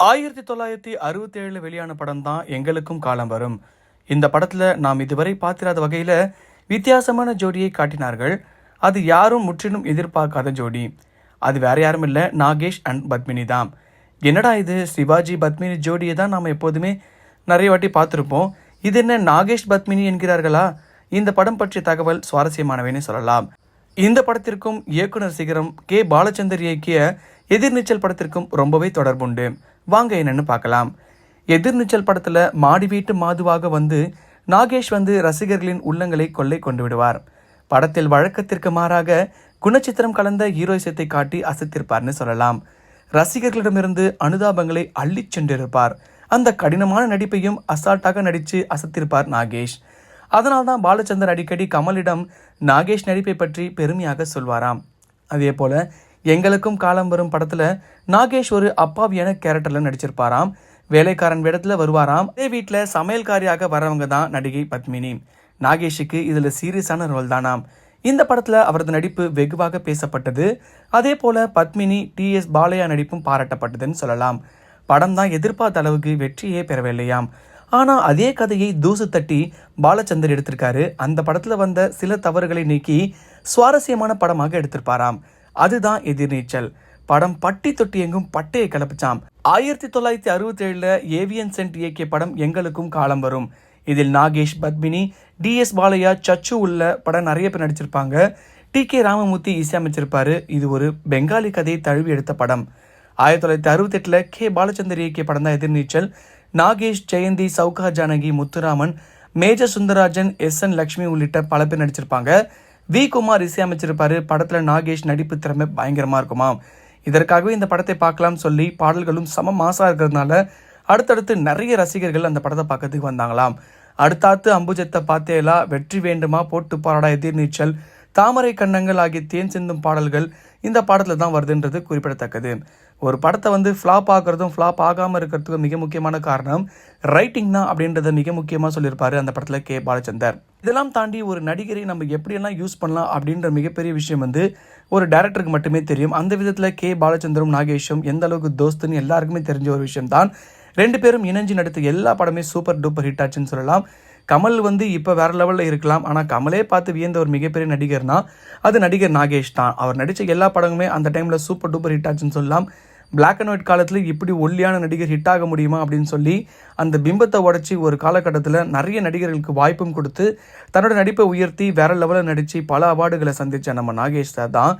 ஆயிரத்தி தொள்ளாயிரத்தி அறுபத்தி ஏழில் வெளியான படம் தான் எங்களுக்கும் காலம் வரும். இந்த படத்தில் நாம் இதுவரை பார்த்திராத வகையில் வித்தியாசமான ஜோடியை காட்டினார்கள். அது யாரும் முற்றிலும் எதிர்பார்க்காத ஜோடி. அது வேற யாரும் இல்லை நாகேஷ் அண்ட் பத்மினி தான். என்னடா இது சிவாஜி பத்மினி ஜோடியை தான் நாம் எப்போதுமே நிறைய வாட்டி பார்த்துருப்போம். இது என்ன நாகேஷ் பத்மினி என்கிறார்களா? இந்த படம் பற்றிய தகவல் சுவாரஸ்யமானவைன்னு சொல்லலாம். இந்த படத்திற்கும் இயக்குனர் சிகரம் கே. பாலச்சந்தர் இயக்கிய எதிர்நீச்சல் படத்திற்கும் ரொம்பவே தொடர்புண்டு. வாங்க என்னன்னு பார்க்கலாம். எதிர்நீச்சல் படத்தில் மாடி வீட்டு மாதுவாக வந்து நாகேஷ் வந்து ரசிகர்களின் உள்ளங்களை கொள்ளை கொண்டு விடுவார். படத்தில் வழக்கத்திற்கு மாறாக குணச்சித்திரம் கலந்த ஹீரோயிசத்தை காட்டி அசத்திருப்பார்னு சொல்லலாம். ரசிகர்களிடமிருந்து அனுதாபங்களை அள்ளிச் சென்றிருப்பார். அந்த கடினமான நடிப்பையும் அசால்ட்டாக நடித்து அசத்திருப்பார் நாகேஷ். அதனால்தான் பாலச்சந்தர் அடிக்கடி கமலிடம் நாகேஷ் நடிப்பை பற்றி பெருமையாக சொல்வாராம். அதே போல எங்களுக்கும் காலம் வரும் படத்தில் நாகேஷ் ஒரு அப்பாவியான கேரக்டரில் நடிச்சிருப்பாராம். வேலைக்காரன் வேடத்தில் வருவாராம். அதே வீட்டில் சமையல்காரியாக வரவங்க தான் நடிகை பத்மினி. நாகேஷுக்கு இதில் சீரியஸான ரோல் தானாம். இந்த படத்தில் அவரது நடிப்பு வெகுவாக பேசப்பட்டது. அதே போல பத்மினி டி எஸ் பாலையா நடிப்பும் பாராட்டப்பட்டதுன்னு சொல்லலாம். படம் தான் எதிர்பார்த்த அளவுக்கு வெற்றியே பெறவில்லையாம். ஆனால் அதே கதையை தூசு தட்டி பாலச்சந்தர் எடுத்திருக்காரு. அந்த படத்தில் வந்த சில தவறுகளை நீக்கி சுவாரஸ்யமான படமாக எடுத்திருப்பாராம். அதுதான் எதிர்நீச்சல். படம் பட்டி தொட்டி எங்கும் பட்டையை கிளப்பிச்சாம் ஆயிரத்தி தொள்ளாயிரத்தி அறுபத்தி ஏழுல ஏவியன் சென்ட் இயக்கிய படம் எங்களுக்கும் காலம் வரும். இதில் நாகேஷ் பத்மினி டி எஸ் பாலையா சச்சு உள்ள படம் நிறைய பேர் நடிச்சிருப்பாங்க. டி கே ராமமூர்த்தி இசையமைச்சிருப்பாரு. இது ஒரு பெங்காலி கதையை தழுவி எடுத்த படம். ஆயிரத்தி தொள்ளாயிரத்தி அறுபத்தெட்டில் கே பாலச்சந்தர் இயக்கிய படம் தான் Ethirneechal. Nagesh Jayanthi Sowcar Janaki Muthuraman major Sundararajan S N Lakshmi உள்ளிட்ட பல பேர் நடிச்சிருப்பாங்க. வி குமார் இசையமைச்சிருப்பாரு. படத்துல நாகேஷ் நடிப்பு திறமை பயங்கரமா இருக்குமா? இதற்காகவே இந்த படத்தை பார்க்கலாம் சொல்லி பாடல்களும் சம மாசா இருக்கிறதுனால அடுத்தடுத்து நிறைய ரசிகர்கள் அந்த படத்தை பார்க்கறதுக்கு வந்தாங்களாம். அடுத்தாத்து அம்புஜத்தை பார்த்தேலா வெற்றி வேண்டுமா போட்டு பாராடா எதிர்நீச்சல் தாமரை கண்ணங்கள் ஆகிய தேன் சிந்தும் பாடல்கள் இந்த பாடத்தில் தான் வருதுன்றது குறிப்பிடத்தக்கது. ஒரு படத்தை வந்து ஃப்ளாப் ஆகிறதும் ஃப்ளாப் ஆகாமல் இருக்கிறதுக்கும் மிக முக்கியமான காரணம் ரைட்டிங் தான் அப்படின்றத மிக முக்கியமாக சொல்லியிருப்பாரு அந்த படத்தில் கே. பாலச்சந்தர். இதெல்லாம் தாண்டி ஒரு நடிகரை நம்ம எப்படியெல்லாம் யூஸ் பண்ணலாம் அப்படின்ற மிகப்பெரிய விஷயம் வந்து ஒரு டேரக்டருக்கு மட்டுமே தெரியும். அந்த விதத்தில் கே. பாலச்சந்தரும் நாகேஷும் எந்த அளவுக்கு தோஸ்துன்னு எல்லாருக்குமே தெரிஞ்ச ஒரு விஷயம் தான் ரெண்டு பேரும் இணைஞ்சு நடித்த எல்லா படமே சூப்பர் டூப்பர் ஹிட் ஆச்சுன்னு சொல்லலாம். கமல் வந்து இப்போ வேற லெவலில் இருக்கலாம். ஆனால் கமலே பார்த்து வியந்த ஒரு மிகப்பெரிய நடிகர்னா அது நடிகர் நாகேஷ் தான். அவர் நடித்த எல்லா படங்களுமே அந்த டைமில் சூப்பர் டூப்பர் ஹிட் ஆச்சுன்னு சொல்லலாம். பிளாக் அண்ட் ஒயிட் காலத்தில் இப்படி ஒல்லியான நடிகர் ஹிட் ஆக முடியுமா அப்படின்னு சொல்லி அந்த பிம்பத்தை உடச்சி ஒரு காலகட்டத்தில் நிறைய நடிகர்களுக்கு வாய்ப்பும் கொடுத்து தன்னோட நடிப்பை உயர்த்தி வேற லெவலில் நடித்து பல அவார்டுகளை சந்தித்த நம்ம நாகேஷ் சார் தான்.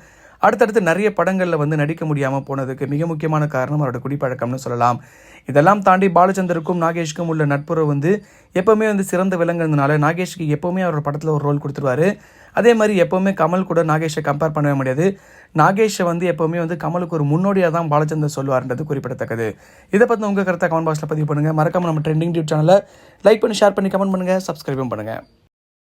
அடுத்தடுத்து நிறைய படங்களில் வந்து நடிக்க முடியாமல் போனதுக்கு மிக முக்கியமான காரணம் அவரோட குடிப்பழக்கம்னு சொல்லலாம். இதெல்லாம் தாண்டி பாலச்சந்தருக்கும் நாகேஷ்க்கும் உள்ள நட்புறவு வந்து எப்போவுமே வந்து சிறந்த விலங்குறதுனால நாகேஷ்க்கு எப்போவுமே அவரோட படத்தில் ஒரு ரோல் கொடுத்துருவாரு. அதே மாதிரி எப்போவுமே கமல் கூட நாகேஷை கம்பேர் பண்ணவே முடியாது. நாகேஷை வந்து எப்போவுமே வந்து கமலுக்கு ஒரு முன்னோடியாக தான் பாலச்சந்தர் சொல்லுவார்ன்றது குறிப்பிடத்தக்கது. இதை பற்றி உங்கள் கருத்தை கமெண்ட் பாக்ஸில் பதிவு பண்ணுங்கள் மறக்காமல் நம்ம ட்ரெண்டிங் டியூப் சேனலை லைக் பண்ணி ஷேர் பண்ணி கமெண்ட் பண்ணுங்கள் சப்ஸ்கிரைபும் பண்ணுங்கள்